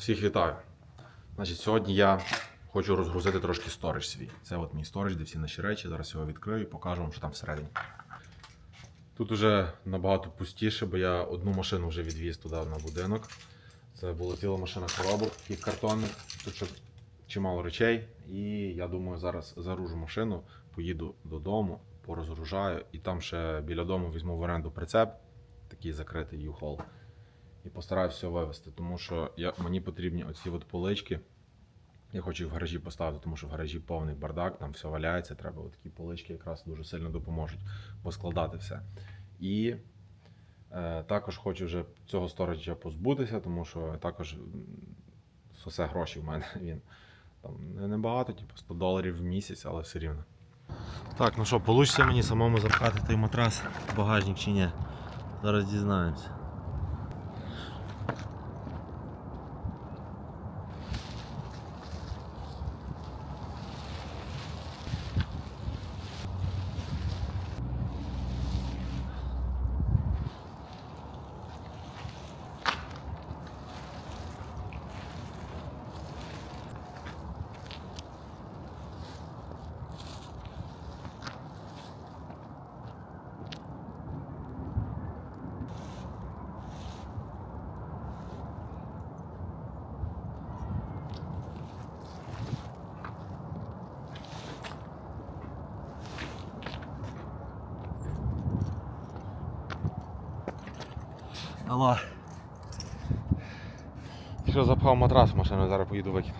Всіх вітаю. Значить, сьогодні я хочу розгрузити трошки сторож свій. Це от мій сторож, де всі наші речі. Зараз його відкрию і покажу вам, що там всередині. Тут уже набагато пустіше, бо я одну машину вже відвіз туди на будинок. Це була ціла машина коробок, таких картонних. Тут ще чимало речей. І я думаю, зараз загружу машину, поїду додому, порозгружаю, і там ще біля дому візьму в оренду прицеп, такий закритий U-Haul і постараюсь все вивезти, тому що я, мені потрібні оці от полички. Я хочу в гаражі поставити, тому що в гаражі повний бардак, там все валяється. Треба такі полички якраз дуже сильно допоможуть поскладати все. І е, також хочу вже цього сторожа позбутися, тому що також сосе гроші в мене. Він там небагато, типу 100 доларів в місяць, але все рівно. Так, ну що, вийде мені самому запхати той матрас в багажник чи ні? Зараз дізнаємося. Алло. Що запхав матрас в машину, зараз поїду викину.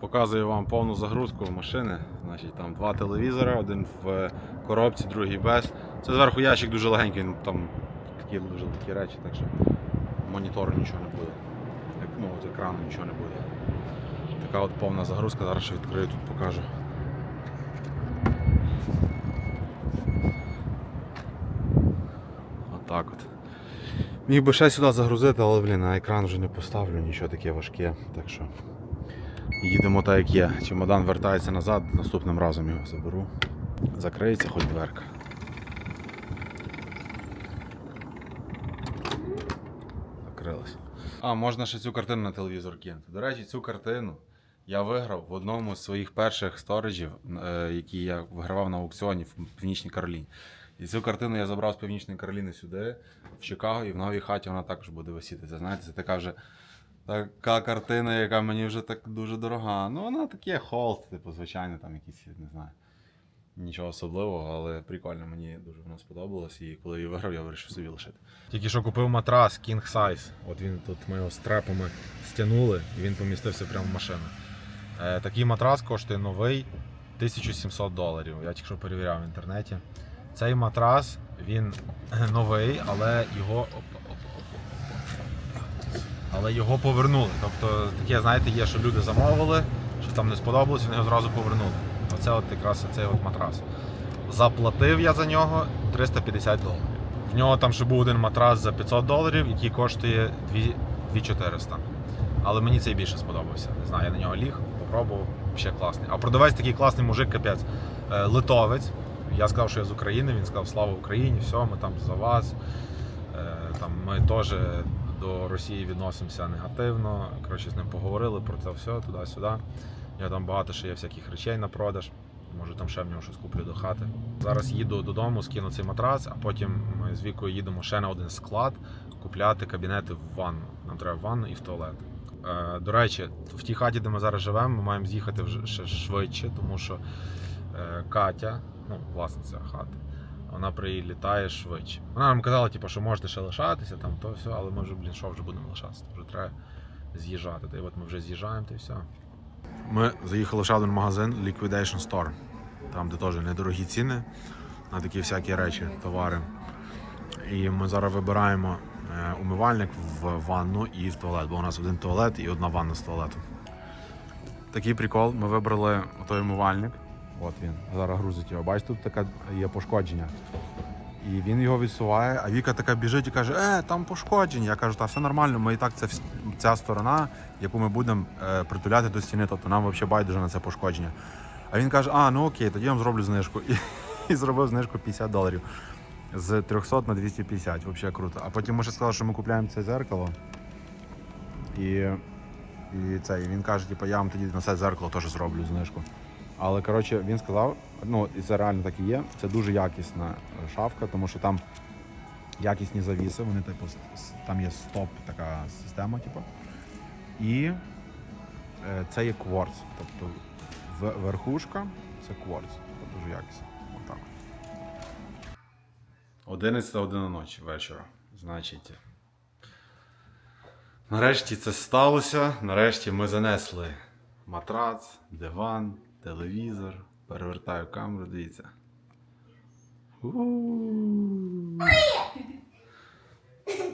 Показую вам повну загрузку машини. Значить, там два телевізори, один в коробці, другий без. Це зверху ящик дуже легенький, ну, там такі дуже такі речі, так що монітору нічого не буде. Як, ну, от екрану нічого не буде. Така от повна загрузка, зараз ще відкрию тут покажу. Отак от. Міг би ще сюди загрузити, але блін, на екран вже не поставлю, нічого таке важке. Так що їдемо так, як є. Чемодан вертається назад, наступним разом його заберу. Закриється хоч дверка. Закрилась. А, можна ще цю картину на телевізор кинути. До речі, цю картину я виграв в одному з своїх перших сториджів, е, які я вигравав на аукціоні в Північній Кароліні. І цю картину я забрав з Північної Кароліни сюди, в Чикаго, і в новій хаті вона також буде висіти. Знаєте, це така вже така картина, яка мені вже так дуже дорога. Ну, вона таке холст, типу, звичайно, там якісь, не знаю. Нічого особливого, але прикольно, мені дуже воно сподобалось. І коли її виграв, я вирішив собі лишити. Тільки що купив матрас King Size. От він тут ми його стрепами стягнули і він помістився прямо в машину. Е, такий матрас коштує новий 1700 доларів. Я тільки що перевіряв в інтернеті. Цей матрас він новий, але його. Але його повернули. Тобто таке, знаєте, є, що люди замовили, що там не сподобалось, вони його зразу повернули. Оце от якраз цей от матрас. Заплатив я за нього 350 доларів. В нього там ще був один матрас за 500 доларів, який коштує 2 2400. Але мені цей більше сподобався. Не знаю, я на нього ліг, попробував, ще класний. А продавець такий класний мужик, капець. Е, Литовець. Я сказав, що я з України, він сказав Слава Україні, все, ми там за вас. Е, Там ми теж до Росії відносимося негативно. Коротше, з ним поговорили про це все, туди-сюди. Я там багато ще є всяких речей на продаж. Може там ще в нього щось куплю до хати. Зараз їду додому, скину цей матрас, а потім ми з вікою їдемо ще на один склад купляти кабінети в ванну. Нам треба в ванну і в туалет. Е, До речі, в тій хаті, де ми зараз живемо, ми маємо з'їхати вже ще швидше, тому що е, Катя, ну, власниця хати, вона прилітає швидше. Вона нам казала, типу, що можете ще лишатися, там то все, але ми вже, блін, що вже будемо лишатися? Вже треба з'їжджати. Та й от ми вже з'їжджаємо, та й все. Ми заїхали в ще один магазин Liquidation Store. Там, де теж недорогі ціни на такі всякі речі, товари. І ми зараз вибираємо е, умивальник в ванну і в туалет, бо у нас один туалет і одна ванна з туалету. Такий прикол, ми вибрали той умивальник. От він, зараз грузить його. Бачите, тут таке є пошкодження. І він його відсуває, а Віка така біжить і каже, е, там пошкодження. Я кажу, та все нормально, ми і так це ця сторона, яку ми будемо е, притуляти до стіни, тобто нам взагалі байдуже на це пошкодження. А він каже, а, ну окей, тоді я вам зроблю знижку. І, і зробив знижку 50 доларів. З 300 на 250, взагалі круто. А потім ми ще сказали, що ми купляємо це зеркало. І, і це, і він каже, типу, я вам тоді на це зеркало теж зроблю знижку. Але коротше, він сказав, ну і це реально так і є. Це дуже якісна е, шафка, тому що там якісні завіси, вони типу там є стоп, така система, типу. І е, це є кворц. Тобто верхушка це кворц. Тобто дуже якісно. Отак. 11 година ночі вечора. Значить. Нарешті це сталося. Нарешті ми занесли матрац, диван, телевізор. Перевертаю камеру, дивіться.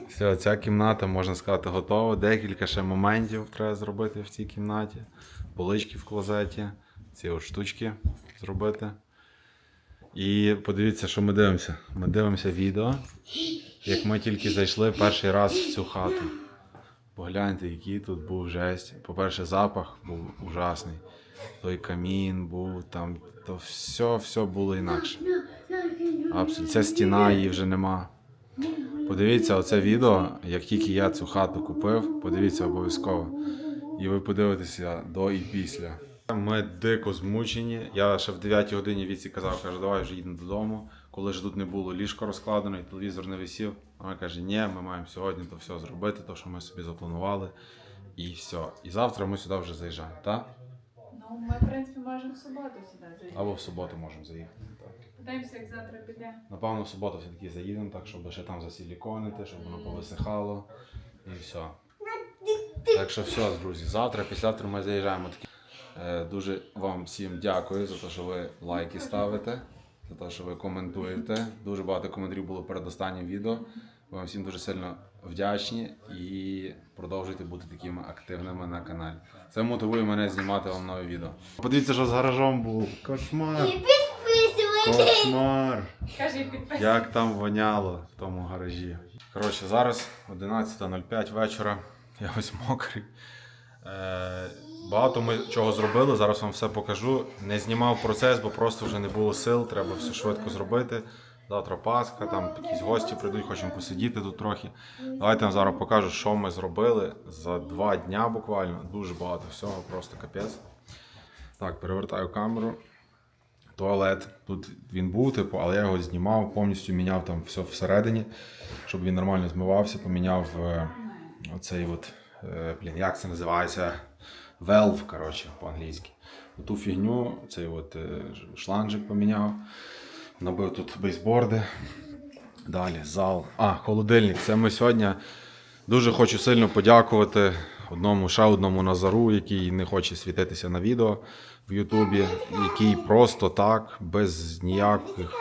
Все, ця кімната, можна сказати, готова. Декілька ще моментів треба зробити в цій кімнаті. Полички в клозеті, ці от штучки зробити. І подивіться, що ми дивимося. Ми дивимося відео, як ми тільки зайшли перший раз в цю хату. Погляньте, який тут був жесть. По-перше, запах був ужасний. Той камін був там, то все, все було інакше. Абсолютно. Ця стіна її вже нема. Подивіться оце відео, як тільки я цю хату купив, подивіться обов'язково. І ви подивитеся до і після. Ми дико змучені. Я ще в 9 годині віці казав, каже, давай вже їдемо додому. Коли ж тут не було ліжко розкладено і телевізор не висів. А він каже, ні, ми маємо сьогодні то все зробити, то що ми собі запланували. І все. І завтра ми сюди вже заїжджаємо, так? Ну, ми, в принципі, можемо в суботу сюди заїхати. Або в суботу можемо заїхати. Так. Подивимося, як завтра піде. Напевно, в суботу все-таки заїдемо, так, щоб ще там засіліконити, щоб воно повисихало. І все. Так що все, друзі, завтра, післязавтра ми заїжджаємо. Такі. Е, дуже вам всім дякую за те, що ви лайки ставите, за те, що ви коментуєте. Дуже багато коментарів було перед останнім відео. Вам всім дуже сильно вдячні і продовжуйте бути такими активними на каналі. Це мотивує мене знімати вам нові відео. Подивіться, що з гаражом був. Кошмар! Кошмар! Кажи, підписуй. Як там воняло в тому гаражі. Коротше, зараз 11.05 вечора. Я ось мокрий. Е, багато ми чого зробили, зараз вам все покажу. Не знімав процес, бо просто вже не було сил, треба все швидко зробити. Завтра Пасха, там якісь гості прийдуть, хочемо посидіти тут трохи. Давайте я вам зараз покажу, що ми зробили за два дня буквально. Дуже багато всього, просто капець. Так, перевертаю камеру туалет. Тут він був, типу, але я його знімав, повністю міняв там все всередині, щоб він нормально змивався, поміняв е, оцей от, е, блін, як це називається? Valve, коротше, по-англійськи. Ту фігню, цей от е, шланжик поміняв. Набив тут бейсборди. Далі зал. А, холодильник. Це ми сьогодні дуже хочу сильно подякувати одному ще одному Назару, який не хоче світитися на відео в Ютубі, який просто так, без ніяких.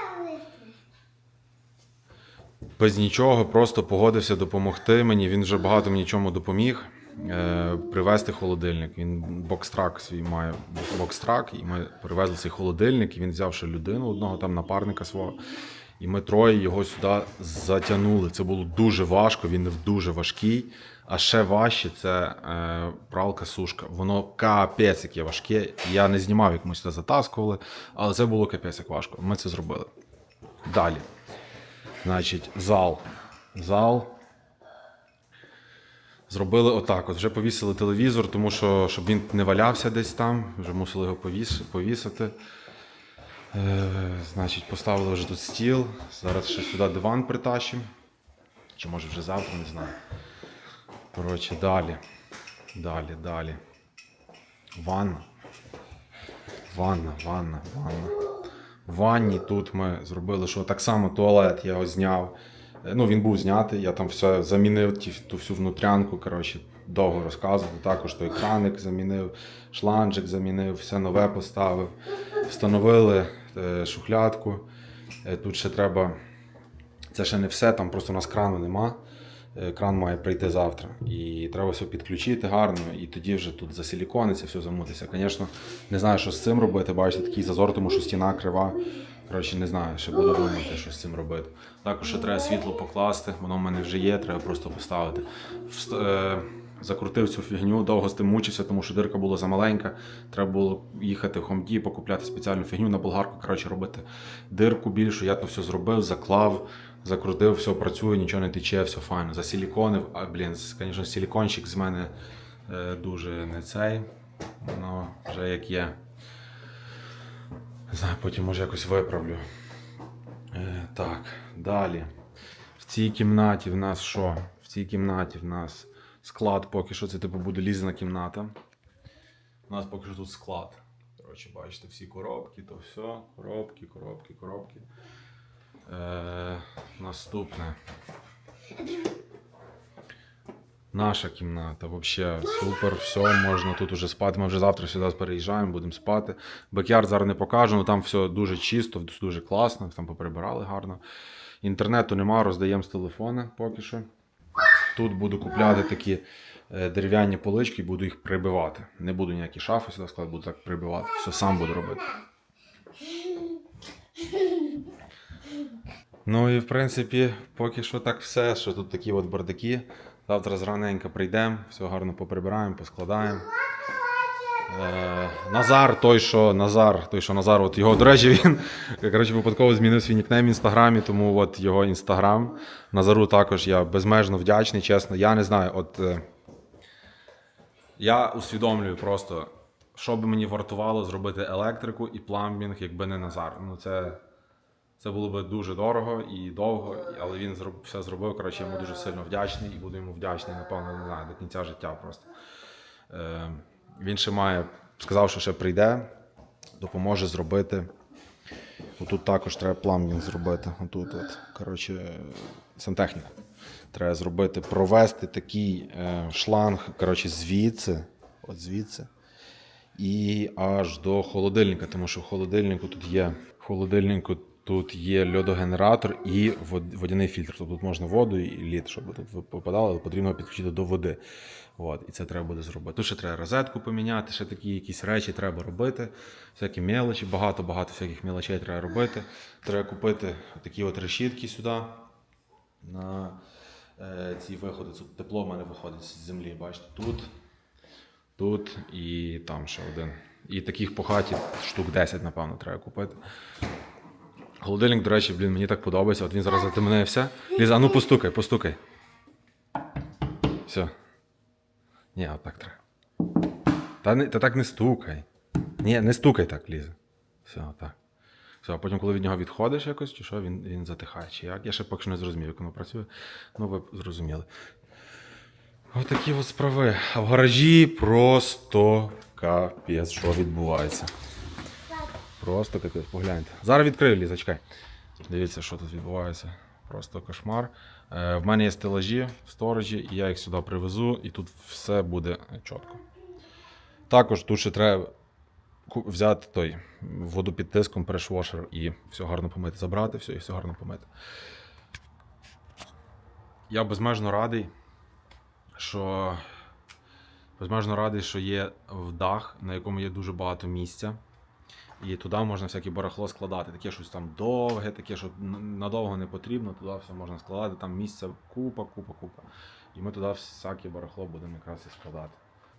Без нічого, просто погодився допомогти мені. Він вже багато мені чому допоміг. Е, привезти холодильник. Він бокстрак свій має бокстрак, і ми привезли цей холодильник, і він взяв ще людину, одного там напарника свого. І ми троє його сюди затягнули. Це було дуже важко, він дуже важкий. А ще важче це е, пралка-сушка. Воно капець яке важке. Я не знімав, як ми сюди затаскували, але це було капець як важко. Ми це зробили. Далі. Значить, зал. Зал. Зробили отак. От вже повісили телевізор, тому що щоб він не валявся десь там, вже мусили його повіс, повісити. Е, значить, поставили вже тут стіл. Зараз ще сюди диван притащимо. Чи може вже завтра, не знаю. Коротше, далі. Далі, далі. Ванна. Ванна, ванна, ванна. В ванні тут ми зробили, що так само туалет я його зняв. Е, Ну, він був знятий, я там все замінив, ті- ту всю внутрянку. Коротше, довго розказувати. Також той краник замінив, шланжик замінив, все нове поставив. Встановили е, шухлядку. Е, Тут ще треба. Це ще не все, там просто у нас крану нема. Кран має прийти завтра. І треба все підключити гарно, і тоді вже тут засилікониться, все замутиться. Звісно, не знаю, що з цим робити. Бачите, такий зазор, тому що стіна крива. Коротше, не знаю, ще буду думати, що з цим робити. Також ще треба світло покласти, воно в мене вже є, треба просто поставити. Вст- е, Закрутив цю фігню, довго з тим мучився, тому що дирка була замаленька. Треба було їхати в Хомді, покупляти спеціальну фігню на болгарку, коротше, робити дирку більшу. Я то все зробив, заклав, закрутив, все працює, нічого не тече, все файно. Засиліконив, а блін, звісно, силікончик з мене е, дуже не цей. Воно вже як є. Не знаю, потім може якось виправлю. Е, так, далі. В цій кімнаті в нас що? В цій кімнаті в нас склад поки що це типу буде лізна кімната. У нас поки що тут склад. Коротше, бачите, всі коробки, то все. Коробки, коробки, коробки. Е, наступне. Наша кімната, взагалі супер, все, можна тут уже спати. Ми вже завтра сюди переїжджаємо, будемо спати. Бекярд зараз не покажу, але там все дуже чисто, дуже класно, там поприбирали гарно. Інтернету нема, роздаємо з телефона поки що. Тут буду купляти такі е, дерев'яні полички і буду їх прибивати. Не буду ніякі шафи сюди складати, буду так прибивати. Все сам буду робити. Ну і в принципі, поки що так все, що тут такі от бардаки. Завтра зраненько прийдемо, все гарно поприбираємо, поскладаємо. Е, Назар, той, що Назар, той, що Назар, от його, до речі, він коротше, випадково змінив свій нікнейм в інстаграмі, тому от його інстаграм. Назару також я безмежно вдячний, чесно. Я не знаю, от е, я усвідомлюю просто, що би мені вартувало зробити електрику і пламбінг, якби не Назар. Ну, це, це було би дуже дорого і довго, але він все зробив. Коротше, я йому дуже сильно вдячний і буду йому вдячний, напевно, не знаю, до кінця життя просто. Е, він ще має, сказав, що ще прийде, допоможе зробити. Отут також треба пламбінг зробити. Отут, от, коротше, сантехніка. Треба зробити, провести такий е, шланг, коротше, звідси, от звідси, і аж до холодильника, тому що в холодильнику тут є, в холодильнику тут є льодогенератор і водяний фільтр. Тобто тут можна воду і лід, щоб тут попадало, але потрібно підключити до води. От, і це треба буде зробити. Тут ще треба розетку поміняти, ще такі якісь речі треба робити. Всякі мелочі, багато-багато всяких мелочей треба робити. Треба купити такі от решітки сюди. На е, ці виходи. Тут тепло в мене виходить з землі. Бачите, тут, тут і там ще один. І таких по хаті штук 10, напевно, треба купити. Холодильник, до речі, блін, мені так подобається. От він зараз затемнився. Ліза, а ну постукай, постукай. Все. Ні, отак треба. Та, не, та так не стукай. Ні, не стукай так, Ліза. Все, так. Все, а потім, коли від нього відходиш якось, чи що, він, він затихає. Чи як? Я ще поки що не зрозумів, як воно працює. Ну, ви зрозуміли. Ось такі от справи. А в гаражі просто капець, що відбувається. Просто капець, погляньте. Зараз відкрию чекай. Дивіться, що тут відбувається. Просто кошмар. Е, в мене є стелажі в сторожі, і я їх сюди привезу, і тут все буде чітко. Також тут ще треба взяти той воду під тиском, прешвошер і все гарно помити. Забрати все і все гарно помити. Я безмежно радий, що безмежно радий, що є дах, на якому є дуже багато місця. І туди можна всяке барахло складати. Таке щось там довге, таке, що надовго не потрібно, туди все можна складати. Там місця купа, купа, купа. І ми туди всяке барахло будемо якраз і складати.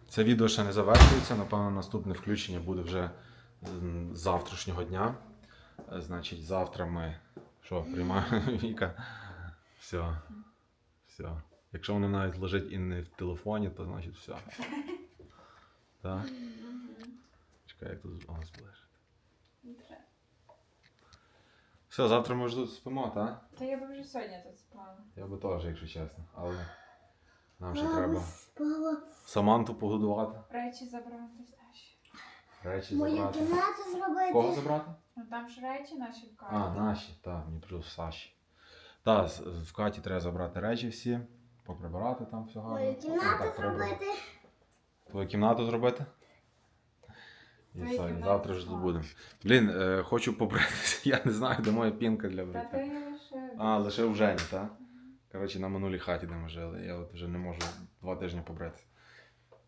Це відео ще не завершується. Напевно, наступне включення буде вже з завтрашнього дня. Е, Значить, завтра ми що, приймаємо Віка. Все. Все. Якщо воно навіть лежить і не в телефоні, то значить все. Так. Чекай, як тут зближити. Не треба. Все, завтра ми вже тут спимо, так? Та я б вже сьогодні тут спала. Я би теж, якщо чесно. Але нам ще треба Саманту погодувати, Речі забрати наші. речі Мою забрати. кімнату зробити. Кого забрати? Ну там ж речі наші в А, наші, так, мені плюс Саші. Так, з- в Каті треба забрати речі всі, поприбирати там все гарно. Мою Потім кімнату треба. зробити. Твою кімнату зробити? І все, і завтра ж будемо. Блін, е, хочу побритися. Я не знаю, де моя пінка для Та бриття. ти лише. А, лише в Жені, так? Коротше, на минулій хаті, де ми жили. Я от вже не можу два тижні побритися.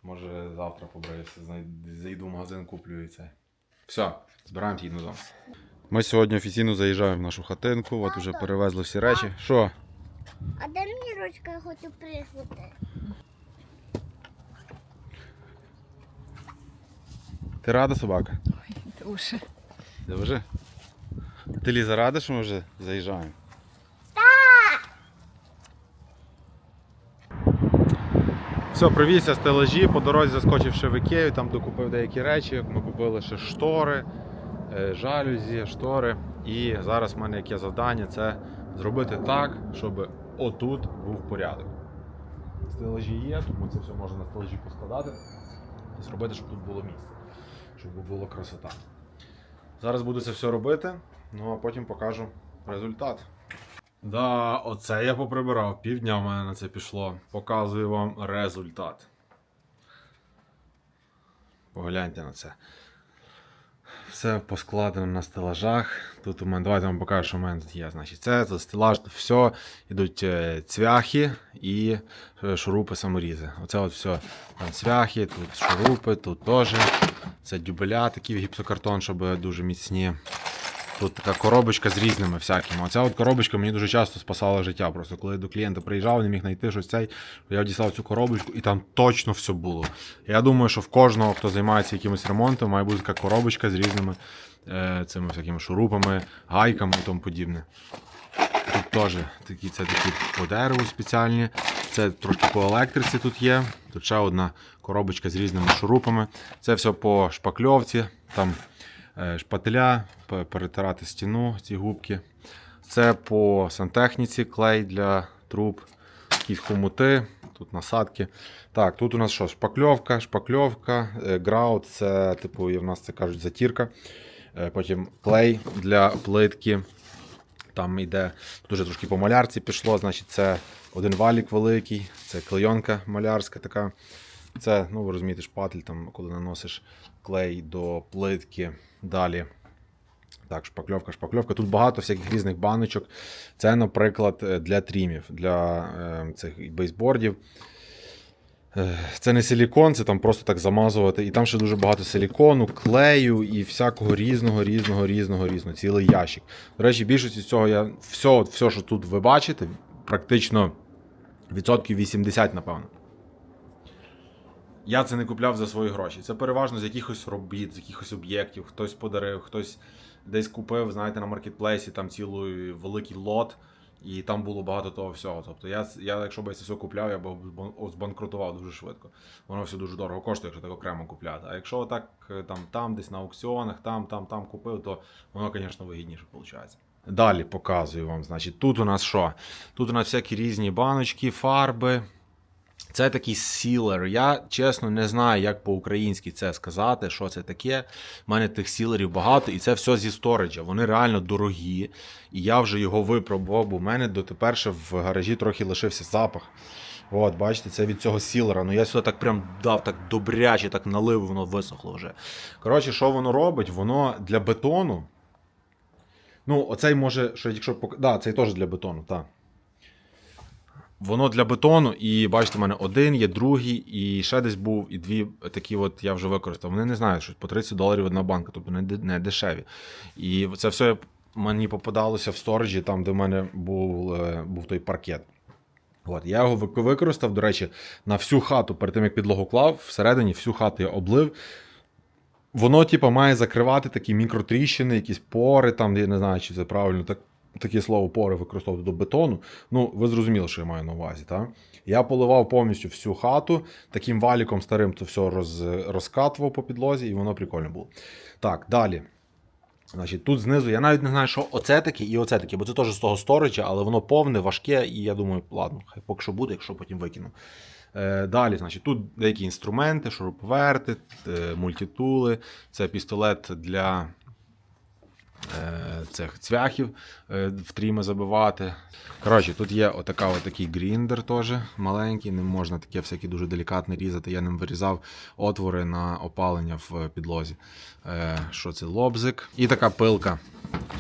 Може, завтра побриюся, знай- зайду в магазин, куплю і це. Все, збираємося їдемо додому. Ми сьогодні офіційно заїжджаємо в нашу хатинку, от вже перевезли всі речі. Що? А де мені ручка, я хочу пригнути? Ти рада, собака? Ой, Дуже. Дуже. Ти Ліза рада, що ми вже заїжджаємо? Так! Все, привізся з тележі, по дорозі заскочивши в Ікею, там докупив деякі речі. Ми купили ще штори, е, жалюзі, штори. І зараз в мене яке завдання це зробити так, щоб отут був порядок. Стележі є, тому це все можна на стележі поскладати і зробити, щоб тут було місце, щоб була красота. Зараз буду це все робити, ну а потім покажу результат. Да, оце я поприбирав. Півдня в мене на це пішло. Показую вам результат. Погляньте на це. Все поскладено на стелажах. Тут у мене, давайте вам покажу, що в мене тут є. Значить, це, це стелаж, все. Ідуть е, цвяхи і е, шурупи саморізи. Оце от все. Там цвяхи, тут шурупи, тут теж. Це дюбеля, такі гіпсокартон, щоб дуже міцні. Тут така коробочка з різними всякими. Оця от коробочка мені дуже часто спасала життя. Просто коли до клієнта приїжджав, не міг знайти щось цей. Я дістав цю коробочку і там точно все було. Я думаю, що в кожного, хто займається якимось ремонтом, має бути така коробочка з різними е, цими всякими шурупами, гайками і тому подібне. Тут теж такі, це такі по дереву спеціальні. Це трошки по електриці тут є. Тут ще одна коробочка з різними шурупами. Це все по шпакльовці. Там шпателя, перетирати стіну, ці губки. Це по сантехніці, клей для труб, якісь хомути, тут насадки. Так, тут у нас що? Шпакльовка, шпакльовка, е, граут, це типу, і в нас це кажуть затірка. Е, Потім клей для плитки. Там йде тут уже трошки по малярці пішло, значить, це один валік великий, це клейонка малярська така. Це, ну ви розумієте, шпатель, там, коли наносиш клей до плитки. Далі. Так, шпакльовка, шпакльовка. Тут багато всяких різних баночок. Це, наприклад, е, для трімів, для е, цих бейсбордів. Е, Це не силікон, це там просто так замазувати. І там ще дуже багато силікону, клею і всякого різного, різного, різного, різного. Цілий ящик. До речі, більшість цього я все, все, що тут ви бачите, практично відсотків 80, напевно. Я це не купляв за свої гроші. Це переважно з якихось робіт, з якихось об'єктів. Хтось подарив, хтось десь купив, знаєте, на маркетплейсі там цілий великий лот, і там було багато того всього. Тобто я, я якщо б я це все купляв, я б збанкрутував дуже швидко. Воно все дуже дорого коштує, якщо так окремо купляти. А якщо так е, там, там десь на аукціонах, там, там, там купив, то воно, звісно, вигідніше виходить. Далі показую вам. Значить, тут у нас що? Тут у нас всякі різні баночки, фарби. Це такий сілер. Я чесно не знаю, як по-українськи це сказати, що це таке. У мене тих сілерів багато, і це все зі сториджа. Вони реально дорогі. І я вже його випробував, бо в мене дотепер ще в гаражі трохи лишився запах. От, бачите, це від цього сілера. Ну я сюди так прям дав так добряче, так налив, воно висохло вже. Коротше, що воно робить? Воно для бетону. Ну, оцей може, що якщо да, цей теж для бетону, так. Воно для бетону, і бачите, в мене один є, другий, і ще десь був, і дві такі от я вже використав. Вони не знають, що по 30 доларів одна банка, тобто не, не дешеві. І це все мені попадалося в сториджі, там, де в мене був, е, був той паркет. От, я його використав, до речі, на всю хату, перед тим як підлогу клав, всередині всю хату я облив. Воно, типу, має закривати такі мікротріщини, якісь пори, там, я не знаю, чи це правильно так, таке слово пори використовувати до бетону. Ну, ви зрозуміли, що я маю на увазі, так? Я поливав повністю всю хату, таким валіком старим то все роз, розкатував по підлозі, і воно прикольно було. Так, далі. Значить, тут знизу я навіть не знаю, що оце таке і оце таке, бо це теж з того сториджа, але воно повне, важке, і я думаю, ладно, хай поки що буде, якщо потім викину. Е, далі, значить, тут деякі інструменти, шуруповерти, е, мультитули, це пістолет для цих цвяхів е, в тріми забивати. Коротше, тут є отака, отакий гріндер теж маленький, ним можна таке всяке дуже делікатне різати. Я ним вирізав отвори на опалення в підлозі. Е, що це лобзик. І така пилка.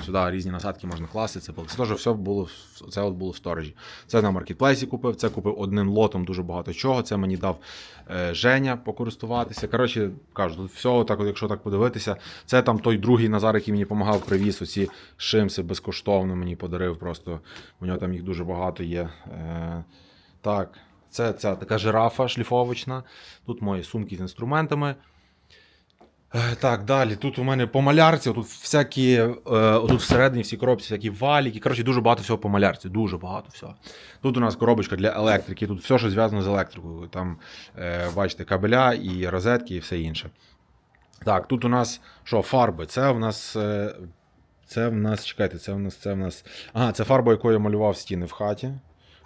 Сюди різні насадки можна класти. Це пилка. Це теж все було, це от було в сторожі. Це на маркетплейсі купив, це купив одним лотом дуже багато чого. Це мені дав е, Женя покористуватися. Коротше, кажу, тут все, так, от, якщо так подивитися, це там той другий Назар, який мені допомагав, привіз оці шимси безкоштовно мені подарив. Просто у нього там їх дуже багато є. Е, так, це ця така жирафа шліфовочна. Тут мої сумки з інструментами. Е, Так, далі. Тут у мене по малярці, тут всякі, е, тут всередині всі коробці, всякі валіки. Коротше, дуже багато всього по малярці, дуже багато всього. Тут у нас коробочка для електрики, тут все, що зв'язано з електрикою. Там, е, бачите, кабеля і розетки і все інше. Так, тут у нас що, фарби? Це у нас. Це в нас, чекайте, це в нас, це в нас. Ага, це фарба, якою я малював стіни в хаті.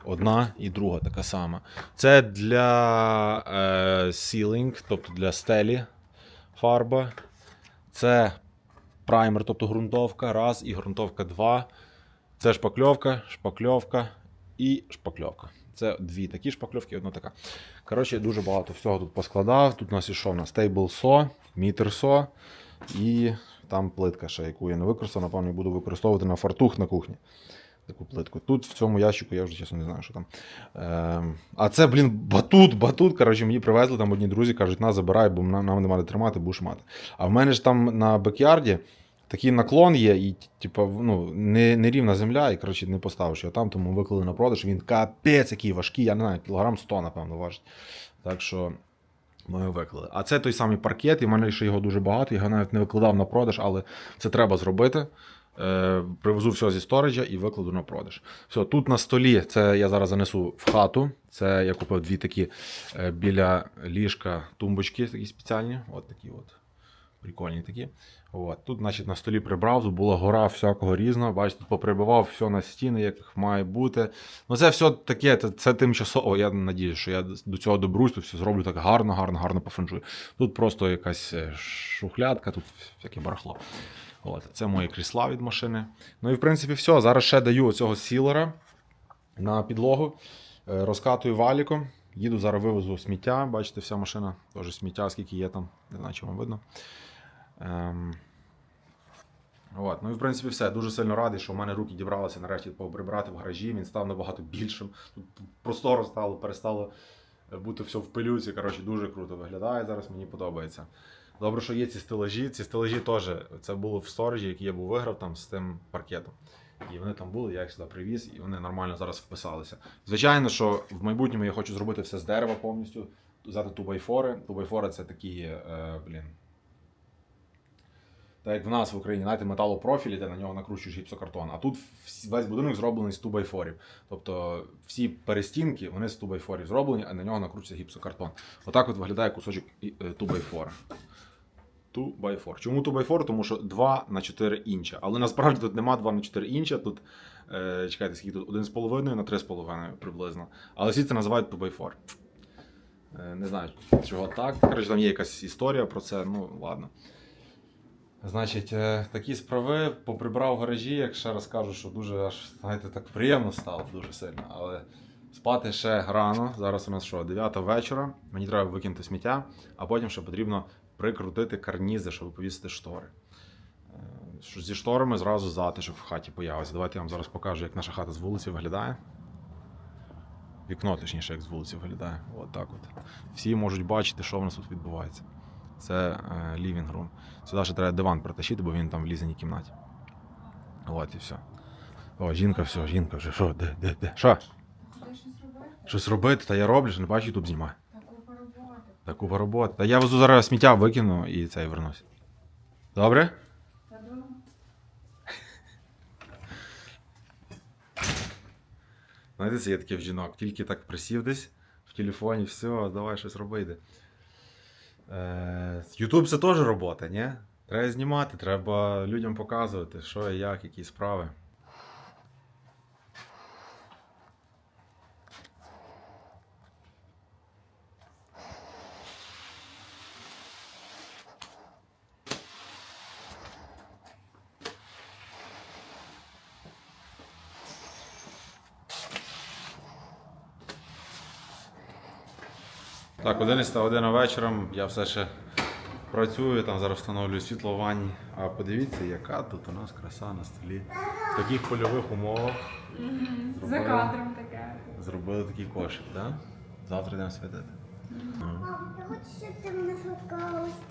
Одна і друга така сама. Це для е, ceiling, тобто для стелі фарба. Це праймер, тобто ґрунтовка, раз і ґрунтовка два. Це шпакльовка, шпакльовка і шпакльовка. Це дві такі шпакльовки одна така. Коротше, дуже багато всього тут поскладав. Тут у нас ішов на Stable Saw, Meter Saw і там плитка ще, яку я не використав, напевно, буду використовувати на фартух на кухні. Таку плитку. Тут в цьому ящику я вже чесно не знаю, що там. Ем, а це, блін, батут, батут. Коротше, мені привезли там одні друзі, кажуть, на, забирай, бо нам, нам нема де тримати, будеш мати. А в мене ж там на бекярді такий наклон є, і типу, ну, не, не рівна земля, і коротше, не поставиш його там, тому виклали на продаж. Він капець який важкий, я не знаю, кілограм 100, напевно, важить. Так що. Ми виклали. А це той самий паркет, і в мене ще його дуже багато. Я його навіть не викладав на продаж, але це треба зробити. Е, привезу все зі сториджа і викладу на продаж. Все, тут на столі, це я зараз занесу в хату. Це я купив дві такі е, біля ліжка тумбочки, такі спеціальні. От такі от. Прикольні такі. От. Тут, значить, на столі прибрав, тут була гора всякого різного. Бачите, поприбивав все на стіни, як має бути. Ну, це все таке, це, це тимчасово. Я надію, що я до цього добрусь, тут все зроблю так гарно, гарно, гарно пофанжую. Тут просто якась е, шухлядка, тут всяке барахло. От, це мої крісла від машини. Ну і в принципі все. Зараз ще даю оцього сілера на підлогу, е, розкатую валіком. Їду зараз вивезу сміття. Бачите, вся машина теж сміття, скільки є там, не знаю, чи вам видно. Ем... От. Ну і в принципі все. Дуже сильно радий, що в мене руки дібралися нарешті прибрати в гаражі. Він став набагато більшим. Тут просторо стало, перестало бути все в пилюці. Коротше, дуже круто виглядає зараз, мені подобається. Добре, що є ці стелажі. Ці стелажі теж це було в сторожі, який я був виграв там з тим паркетом. І вони там були, я їх сюди привіз, і вони нормально зараз вписалися. Звичайно, що в майбутньому я хочу зробити все з дерева повністю, взяти тубайфори. Тубайфори це такі, е, блін. Так як в нас в Україні, знаєте, металопрофілі, де на нього накручуєш гіпсокартон. А тут весь будинок зроблений з тубайфорів. Тобто всі перестінки вони з тубайфорів зроблені, а на нього накручується гіпсокартон. Отак от виглядає кусочок е, тубайфора. 2x4. Чому 2x4? Тому що 2 на 4 інча. Але насправді тут нема 2 на 4 інча. Тут, е, чекайте, скільки тут 1,5 на 3,5 приблизно. Але всі це називають 2x4. Е, не знаю, чого так. Коротше, там є якась історія про це, ну ладно. Значить, е, такі справи поприбрав в гаражі, як ще раз кажу, що дуже аж, знаєте, так приємно стало дуже сильно. Але спати ще рано. Зараз у нас що, 9 вечора. Мені треба викинути сміття, а потім ще потрібно прикрутити карнізи, щоб повісити штори. Е, Зі шторами зразу затишок в хаті появиться. Давайте я вам зараз покажу, як наша хата з вулиці виглядає. Вікно, точніше, як з вулиці виглядає. От от. Всі можуть бачити, що в нас тут відбувається. Це е, living room. Сюди ще треба диван притащити, бо він там в лізаній кімнаті. От і все. О, жінка, все, жінка вже. Що, де, де, де? Що? Щось робити? Та я роблю, що не бачу, ютуб знімаю. Та купа роботи. Та я везу зараз сміття викину і цей вернусь. Добре? Знаєте, це є таке в жінок. Тільки так присів десь в телефоні, все, давай щось робити. Ютуб це теж робота, ні? Треба знімати, треба людям показувати, що і як, які справи. Так, 11 година вечора, я все ще працюю, там зараз встановлюю світло в ванні. А подивіться, яка тут у нас краса на столі. В таких польових умовах За кадром таке. зробили такий кошик, так? Да? Завтра йдемо святити. Хочу, щоб ти мене сфоткала ось